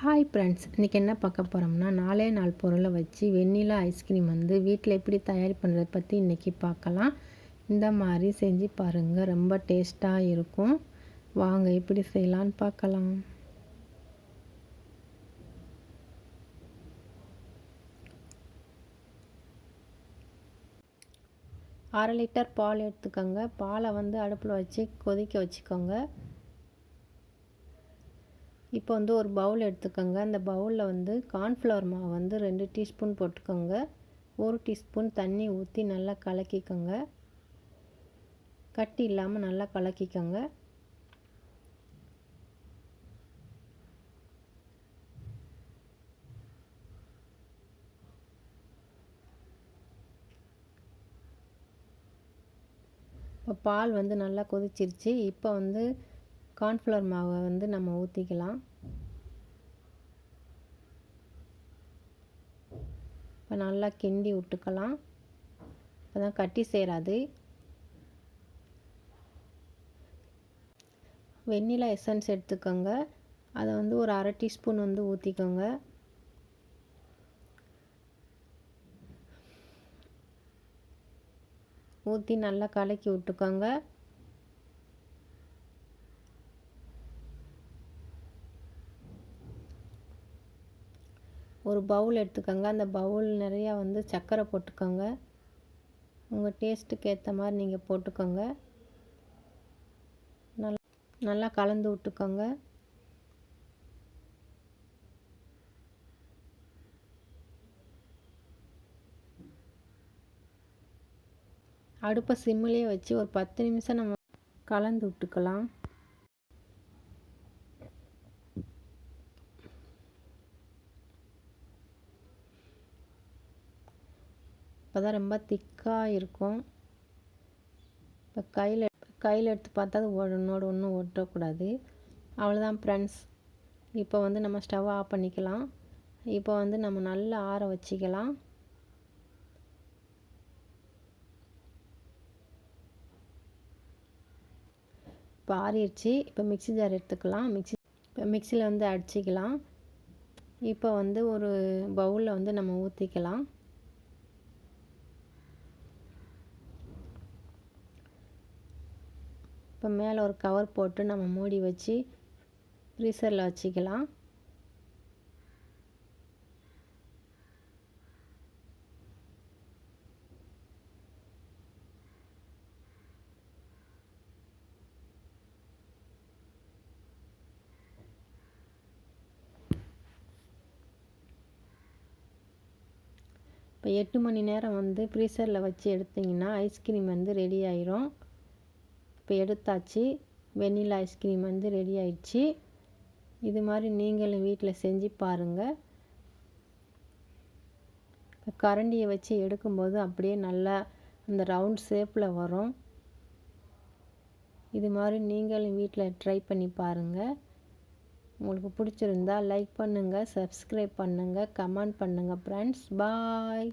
Hi friends இன்றைக்கி என்ன பார்க்க போகிறோம்னா நாலே நாலு பொருளை வச்சு வெண்ணிலா ஐஸ்கிரீம் வந்து வீட்டில் எப்படி தயார் பண்ணுறதை பற்றி இன்றைக்கி பார்க்கலாம். இந்த மாதிரி செஞ்சு பாருங்கள் ரொம்ப டேஸ்ட்டாக இருக்கும். வாங்க எப்படி செய்யலான்னு பார்க்கலாம். அரை லிட்டர் பால் எடுத்துக்கோங்க. பாலை வந்து அடுப்பில் வச்சு கொதிக்க வச்சுக்கோங்க. இப்போ வந்து ஒரு பவுல் எடுத்துக்கோங்க. அந்த பவுலில் வந்து கார்ன்ஃப்ளவர் மாவு வந்து ரெண்டு டீஸ்பூன் போட்டுக்கோங்க. ஒரு டீஸ்பூன் தண்ணி ஊற்றி நல்லா கலக்கிக்கோங்க. கட்டி இல்லாமல் நல்லா கலக்கிக்கோங்க. இப்போ பால் வந்து நல்லா கொதிச்சிருச்சு. இப்போ வந்து கார்ன்ஃப்ளவர் மாவை வந்து நம்ம ஊற்றிக்கலாம் இப்போ நல்லா கிண்டி விட்டுக்கலாம். இப்போ தான் கட்டி சேராது. வெண்ணிலா எசன்ஸ் எடுத்துக்கோங்க. அதை வந்து ஒரு அரை டீஸ்பூன் வந்து ஊற்றிக்கோங்க ஊற்றி நல்லா கலக்கி விட்டுக்கோங்க. ஒரு பவுல் எடுத்துக்கோங்க. அந்த பவுல் நிறையா வந்து சர்க்கரை போட்டுக்கோங்க. உங்கள் டேஸ்ட்டுக்கு ஏற்ற மாதிரி நீங்கள் போட்டுக்கோங்க. நல்லா நல்லா கலந்து விட்டுக்கோங்க. அடுப்பை சிம்மிலே வச்சு ஒரு பத்து நிமிஷம் நம்ம கலந்து விட்டுக்கலாம். அப்போ தான் ரொம்ப திக்காக இருக்கும். இப்போ கையில் கையில் எடுத்து பார்த்தா அது ஒன்றோட ஒன்றும் ஒட்டக்கூடாது. அவ்வளோதான் ஃப்ரெண்ட்ஸ் இப்போ வந்து நம்ம ஸ்டவ் ஆஃப் பண்ணிக்கலாம். இப்போ வந்து நம்ம நல்லா ஆற வச்சிக்கலாம். இப்போ ஆறிடுச்சு. இப்போ மிக்சி ஜார் எடுத்துக்கலாம். மிக்சி இப்போ மிக்சியில் வந்து அடிச்சிக்கலாம். இப்போ வந்து ஒரு பவுலில் வந்து நம்ம ஊற்றிக்கலாம் இப்போ மேலே ஒரு கவர் போட்டு நம்ம மூடி வச்சு ஃப்ரீசரில் வச்சுக்கலாம். இப்போ எட்டு மணி நேரம் வந்து ஃப்ரீசரில் வச்சு எடுத்திங்கன்னா ஐஸ்கிரீம் வந்து ரெடி ஆயிரும். இப்போ எடுத்தாச்சு. வெண்ணிலா ஐஸ்கிரீம் வந்து ரெடி ஆயிடுச்சு. இது மாதிரி நீங்களும் வீட்டில் செஞ்சு பாருங்கள் கரண்டியை வச்சு எடுக்கும்போது அப்படியே நல்லா அந்த ரவுண்ட் ஷேப்பில் வரும். இது மாதிரி நீங்களும் வீட்டில் ட்ரை பண்ணி பாருங்கள் உங்களுக்கு பிடிச்சிருந்தா லைக் பண்ணுங்கள் சப்ஸ்கிரைப் பண்ணுங்கள் கமெண்ட் பண்ணுங்கள் ஃப்ரெண்ட்ஸ் பாய்